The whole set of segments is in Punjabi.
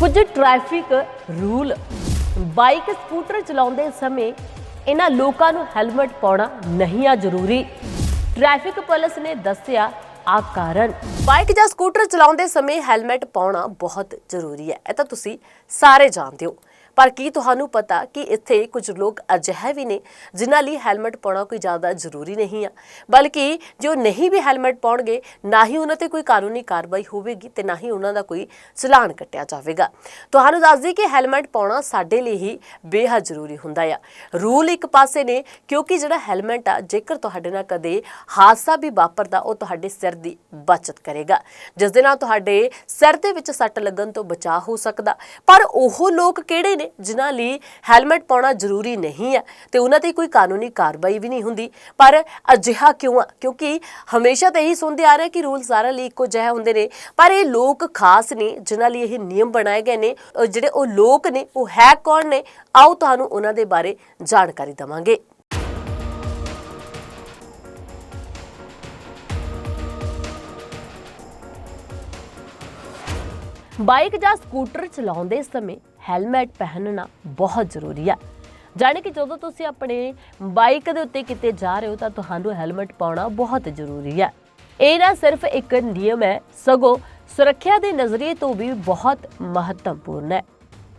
ਕੁਝ ਟ੍ਰੈਫਿਕ ਰੂਲ ਬਾਈਕ ਸਕੂਟਰ ਚਲਾਉਂਦੇ ਸਮੇਂ ਇਹਨਾਂ ਲੋਕਾਂ ਨੂੰ ਹੈਲਮਟ ਪਾਉਣਾ ਨਹੀਂ ਆ ਜ਼ਰੂਰੀ। ਟ੍ਰੈਫਿਕ ਪੁਲਿਸ ਨੇ ਦੱਸਿਆ ਆ ਕਾਰਨ। ਬਾਈਕ ਜਾਂ ਸਕੂਟਰ ਚਲਾਉਂਦੇ ਸਮੇਂ ਹੈਲਮਟ ਪਾਉਣਾ ਬਹੁਤ ਜ਼ਰੂਰੀ ਹੈ। ਇਹ ਤਾਂ ਤੁਸੀਂ ਸਾਰੇ ਜਾਣਦੇ ਹੋ। ਪਰ ਕੀ ਤੁਹਾਨੂੰ ਪਤਾ ਕਿ ਇੱਥੇ ਕੁਝ ਲੋਕ ਅਜਿਹੇ ਵੀ ਨੇ ਜਿਨ੍ਹਾਂ ਲਈ ਹੈਲਮਟ ਪਾਉਣਾ ਕੋਈ ਜ਼ਿਆਦਾ ਜ਼ਰੂਰੀ ਨਹੀਂ ਆ? ਬਲਕਿ ਜੋ ਨਹੀਂ ਵੀ ਹੈਲਮਟ ਪਾਉਣਗੇ, ਨਾ ਹੀ ਉਹਨਾਂ ਤੇ ਕੋਈ ਕਾਨੂੰਨੀ ਕਾਰਵਾਈ ਹੋਵੇਗੀ ਤੇ ਨਾ ਹੀ ਉਹਨਾਂ ਦਾ ਕੋਈ ਚਲਾਨ ਕੱਟਿਆ ਜਾਵੇਗਾ। ਤੁਹਾਨੂੰ ਦੱਸ ਦਈਏ ਕਿ ਹੈਲਮਟ ਪਾਉਣਾ ਸਾਡੇ ਲਈ ਹੀ ਬੇਹੱਦ ਜ਼ਰੂਰੀ ਹੁੰਦਾ ਆ। ਰੂਲ ਇੱਕ ਪਾਸੇ ਨੇ, ਕਿਉਂਕਿ ਜਿਹੜਾ ਹੈਲਮਟ ਆ, ਜੇਕਰ ਤੁਹਾਡੇ ਨਾਲ ਕਦੇ ਹਾਦਸਾ ਵੀ ਵਾਪਰਦਾ, ਉਹ ਤੁਹਾਡੇ ਸਿਰ ਦੀ ਬਚਤ ਕਰੇਗਾ। ਜਿਸ ਦੇ ਨਾਲ ਤੁਹਾਡੇ ਸਿਰ ਦੇ ਵਿੱਚ ਸੱਟ ਲੱਗਣ ਤੋਂ ਬਚਾਅ ਹੋ ਸਕਦਾ। ਪਰ ਉਹ ਲੋਕ ਕਿਹੜੇ ਨੇ ਜਿਨ੍ਹਾਂ ਲਈ ਹੈਲਮਟ ਪਾਉਣਾ ਜ਼ਰੂਰੀ ਨਹੀਂ ਹੈ ਤੇ ਉਹਨਾਂ ਤੇ ਕੋਈ ਕਾਨੂੰਨੀ ਕਾਰਵਾਈ ਵੀ ਨਹੀਂ ਹੁੰਦੀ। ਪਰ ਅਜਿਹਾ ਕਿਉਂ ਆ? ਕਿਉਂਕਿ ਹਮੇਸ਼ਾ ਤਾਂ ਇਹੀ ਸੁਣਦੇ ਆ ਰਹੇ ਕਿ ਰੂਲ ਸਾਰਿਆਂ ਲਈ ਇੱਕੋ ਜਿਹੇ ਹੁੰਦੇ ਨੇ। ਪਰ ਇਹ ਲੋਕ ਖਾਸ ਨੇ, ਜਿਨ੍ਹਾਂ ਲਈ ਇਹ ਨਿਯਮ ਬਣਾਏ ਗਏ ਨੇ ਜਿਹੜੇ ਉਹ ਲੋਕ ਨੇ, ਉਹ ਹੈ ਕੌਣ ਨੇ? ਆਓ ਤੁਹਾਨੂੰ ਉਹਨਾਂ ਦੇ ਬਾਰੇ ਜਾਣਕਾਰੀ ਦਵਾਂਗੇ। ਬਾਈਕ ਜਾਂ ਸਕੂਟਰ ਚਲਾਉਂਦੇ ਸਮੇਂ ਹੈਲਮਟ ਪਹਿਨਣਾ ਬਹੁਤ ਜ਼ਰੂਰੀ ਹੈ ਜਾਣੀ ਕਿ ਜਦੋਂ ਤੁਸੀਂ ਆਪਣੇ ਬਾਈਕ ਦੇ ਉੱਤੇ ਕਿਤੇ ਜਾ ਰਹੇ ਹੋ ਤਾਂ ਤੁਹਾਨੂੰ ਹੈਲਮਟ ਪਾਉਣਾ ਬਹੁਤ ਜ਼ਰੂਰੀ ਹੈ ਇਹ ਨਾ ਸਿਰਫ ਇੱਕ ਨਿਯਮ ਹੈ, ਸਗੋਂ ਸੁਰੱਖਿਆ ਦੇ ਨਜ਼ਰੀਏ ਤੋਂ ਵੀ ਬਹੁਤ ਮਹੱਤਵਪੂਰਨ ਹੈ।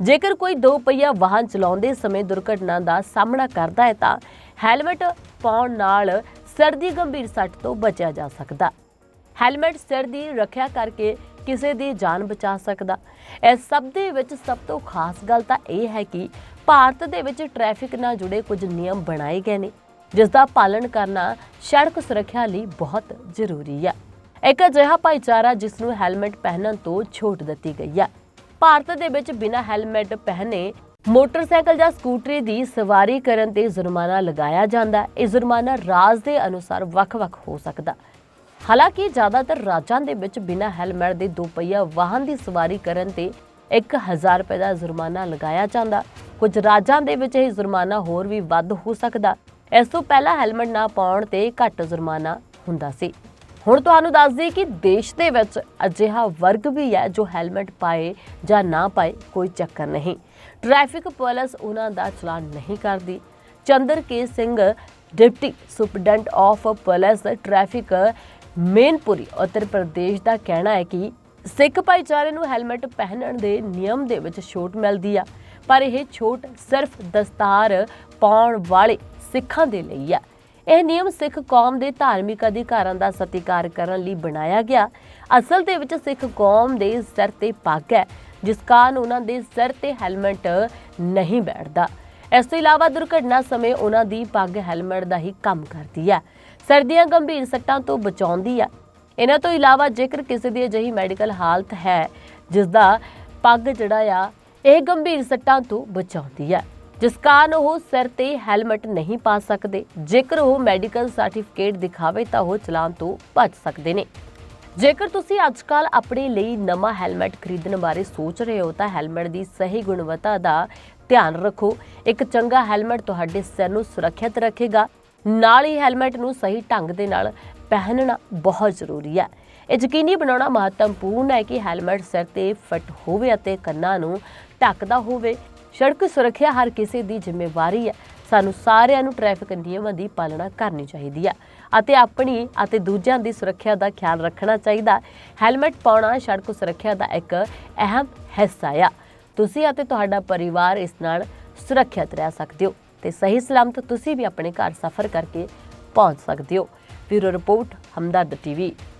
ਜੇਕਰ ਕੋਈ ਦੋ ਪਹੀਆ ਵਾਹਨ ਚਲਾਉਂਦੇ ਸਮੇਂ ਦੁਰਘਟਨਾ ਦਾ ਸਾਹਮਣਾ ਕਰਦਾ ਹੈ ਤਾਂ ਹੈਲਮਟ ਪਾਉਣ ਨਾਲ ਸਿਰ ਦੀ ਗੰਭੀਰ ਸੱਟ ਤੋਂ ਬਚਿਆ ਜਾ ਸਕਦਾ। ਹੈਲਮਟ ਸਿਰ ਦੀ ਰੱਖਿਆ ਕਰਕੇ ਕਿਸੇ ਦੀ ਜਾਨ ਬਚਾ ਸਕਦਾ। ਇਸ ਸਭ ਦੇ ਵਿੱਚ ਸਭ ਤੋਂ ਖਾਸ ਗੱਲ ਤਾਂ ਇਹ ਹੈ ਕਿ ਭਾਰਤ ਦੇ ਵਿੱਚ ਟ੍ਰੈਫਿਕ ਨਾਲ ਜੁੜੇ ਕੁਝ ਨਿਯਮ ਬਣਾਏ ਗਏ ਨੇ ਜਿਸ ਦਾ ਪਾਲਣ ਕਰਨਾ ਸੜਕ ਸੁਰੱਖਿਆ ਲਈ ਬਹੁਤ ਜ਼ਰੂਰੀ ਹੈ ਇੱਕ ਅਜਿਹਾ ਭਾਈਚਾਰਾ ਜਿਸ ਨੂੰ ਹੈਲਮਟ ਪਹਿਨਣ ਤੋਂ ਛੋਟ ਦਿੱਤੀ ਗਈ ਹੈ ਭਾਰਤ ਦੇ ਵਿੱਚ ਬਿਨਾਂ ਹੈਲਮਟ ਪਹਿਨੇ ਮੋਟਰਸਾਈਕਲ ਜਾਂ ਸਕੂਟਰੀ ਦੀ ਸਵਾਰੀ ਕਰਨ ਤੇ ਜੁਰਮਾਨਾ ਲਗਾਇਆ ਜਾਂਦਾ। ਇਹ ਜੁਰਮਾਨਾ ਰਾਜ ਦੇ ਅਨੁਸਾਰ ਵੱਖ-ਵੱਖ ਹੋ ਸਕਦਾ। ਹਾਲਾਂਕਿ ਜ਼ਿਆਦਾਤਰ ਰਾਜਾਂ ਦੇ ਵਿੱਚ ਬਿਨਾਂ ਹੈਲਮਟ ਦੇ ਦੋ ਪਹੀਆ ਵਾਹਨ ਦੀ ਸਵਾਰੀ ਕਰਨ ਤੇ 1000 ਰੁਪਏ ਦਾ ਜੁਰਮਾਨਾ ਲਗਾਇਆ ਜਾਂਦਾ। ਕੁਝ ਰਾਜਾਂ ਦੇ ਵਿੱਚ ਇਹ ਜੁਰਮਾਨਾ ਹੋਰ ਵੀ ਵੱਧ ਹੋ ਸਕਦਾ। ਇਸ ਤੋਂ ਪਹਿਲਾਂ ਹੈਲਮਟ ਨਾ ਪਾਉਣ ਤੇ ਘੱਟ ਜੁਰਮਾਨਾ ਹੁੰਦਾ ਸੀ। ਹੁਣ ਤੁਹਾਨੂੰ ਦੱਸ ਦਈਏ ਕਿ ਦੇਸ਼ ਦੇ ਵਿੱਚ ਅਜਿਹਾ ਵਰਗ ਵੀ ਹੈ ਜੋ ਹੈਲਮਟ ਪਾਏ ਜਾਂ ਨਾ ਪਾਏ ਕੋਈ ਚੱਕਰ ਨਹੀਂ। ਟ੍ਰੈਫਿਕ ਪੁਲਿਸ ਉਹਨਾਂ ਦਾ ਚਲਾਨ ਨਹੀਂ ਕਰਦੀ। Chandra K Singh, deputy superintendent of police, traffic Mainpuri Uttar Pradesh ਦਾ ਕਹਿਣਾ ਹੈ ਕਿ ਸਿੱਖ ਭਾਈਚਾਰੇ ਨੂੰ ਹੈਲਮਟ ਪਹਿਨਣ ਦੇ ਨਿਯਮ ਦੇ ਵਿੱਚ ਛੋਟ ਮਿਲਦੀ ਆ, ਪਰ ਇਹ ਛੋਟ ਸਿਰਫ ਦਸਤਾਰ ਪਾਉਣ ਵਾਲੇ ਸਿੱਖਾਂ ਦੇ ਲਈ ਆ। ਇਹ ਨਿਯਮ ਸਿੱਖ ਕੌਮ ਦੇ ਧਾਰਮਿਕ ਅਧਿਕਾਰਾਂ ਦਾ ਸਤਿਕਾਰ ਕਰਨ ਲਈ ਬਣਾਇਆ ਗਿਆ। ਅਸਲ ਦੇ ਵਿੱਚ ਸਿੱਖ ਕੌਮ ਦੇ ਸਿਰ ਤੇ ਪੱਗ ਹੈ, ਜਿਸ ਕਾਰਨ ਉਹਨਾਂ ਦੇ ਸਿਰ ਤੇ ਹੈਲਮਟ ਨਹੀਂ ਬੈਠਦਾ। ਇਸ ਤੋਂ ਇਲਾਵਾ ਦੁਰਘਟਨਾ ਸਮੇਂ ਉਹਨਾਂ ਦੀ ਪੱਗ ਹੈਲਮਟ ਦਾ ਹੀ ਕੰਮ ਕਰਦੀ ਹੈ। ਸਰਦੀਆਂ ਗੰਭੀਰ ਸੱਟਾਂ ਤੋਂ ਬਚਾਉਂਦੀ ਆ। ਇਹਨਾਂ ਤੋਂ ਇਲਾਵਾ ਜੇਕਰ ਕਿਸੇ ਦੀ ਅਜਿਹੀ ਮੈਡੀਕਲ ਹਾਲਤ ਹੈ ਜਿਸ ਦਾ ਪੱਗ ਜਿਹੜਾ ਆ, ਇਹ ਗੰਭੀਰ ਸੱਟਾਂ ਤੋਂ ਬਚਾਉਂਦੀ ਆ। ਜਿਸ ਕਾਰਨ ਉਹ ਸਿਰ ਤੇ ਹੈਲਮਟ ਨਹੀਂ ਪਾ ਸਕਦੇ। ਜੇਕਰ ਉਹ ਮੈਡੀਕਲ ਸਰਟੀਫਿਕੇਟ ਦਿਖਾਵੇ ਤਾਂ ਉਹ ਚਲਾਨ ਤੋਂ ਭੱਜ ਸਕਦੇ ਨੇ। ਜੇਕਰ ਤੁਸੀਂ ਅੱਜਕੱਲ ਆਪਣੇ ਲਈ ਨਵਾਂ ਹੈਲਮਟ ਖਰੀਦਣ ਬਾਰੇ ਸੋਚ ਰਹੇ ਹੋ, ਤਾਂ ਹੈਲਮਟ ਦੀ ਸਹੀ ਗੁਣਵੱਤਾ ਦਾ ਧਿਆਨ ਰੱਖੋ। ਇੱਕ ਚੰਗਾ ਹੈਲਮਟ ਤੁਹਾਡੇ ਸਿਰ ਨੂੰ ਸੁਰੱਖਿਅਤ ਰੱਖੇਗਾ। ਨਾਲ ਹੀ ਹੈਲਮਟ ਨੂੰ ਸਹੀ ਢੰਗ ਦੇ ਨਾਲ ਪਹਿਨਣਾ ਬਹੁਤ ਜ਼ਰੂਰੀ ਹੈ। ਇਹ ਯਕੀਨੀ ਬਣਾਉਣਾ ਮਹੱਤਵਪੂਰਨ ਹੈ ਕਿ ਹੈਲਮਟ ਸਿਰ ਤੇ ਫਿੱਟ ਹੋਵੇ ਅਤੇ ਕੰਨਾਂ ਨੂੰ ਢੱਕਦਾ ਹੋਵੇ। ਸੜਕ ਸੁਰੱਖਿਆ ਹਰ ਕਿਸੇ ਦੀ ਜ਼ਿੰਮੇਵਾਰੀ ਹੈ। ਸਾਨੂੰ ਸਾਰਿਆਂ ਨੂੰ ਟ੍ਰੈਫਿਕ ਨਿਯਮਾਂ ਦੀ ਪਾਲਣਾ ਕਰਨੀ ਚਾਹੀਦੀ ਹੈ ਅਤੇ ਆਪਣੀ ਅਤੇ ਦੂਜਿਆਂ ਦੀ ਸੁਰੱਖਿਆ ਦਾ ਖਿਆਲ ਰੱਖਣਾ ਚਾਹੀਦਾ। ਹੈਲਮਟ ਪਾਉਣਾ ਸੜਕ ਸੁਰੱਖਿਆ ਦਾ ਇੱਕ ਅਹਿਮ ਹਿੱਸਾ ਆ। ਤੁਸੀਂ ਅਤੇ ਤੁਹਾਡਾ ਪਰਿਵਾਰ ਇਸ ਨਾਲ ਸੁਰੱਖਿਅਤ ਰਹਿ ਸਕਦੇ ਹੋ। ਤੇ ਸਹੀ ਸਲਾਮਤ ਤੁਸੀਂ ਵੀ ਆਪਣੇ ਘਰ ਸਫ਼ਰ ਕਰਕੇ ਪਹੁੰਚ ਸਕਦੇ ਹੋ। Bureau report, Hamdard TV.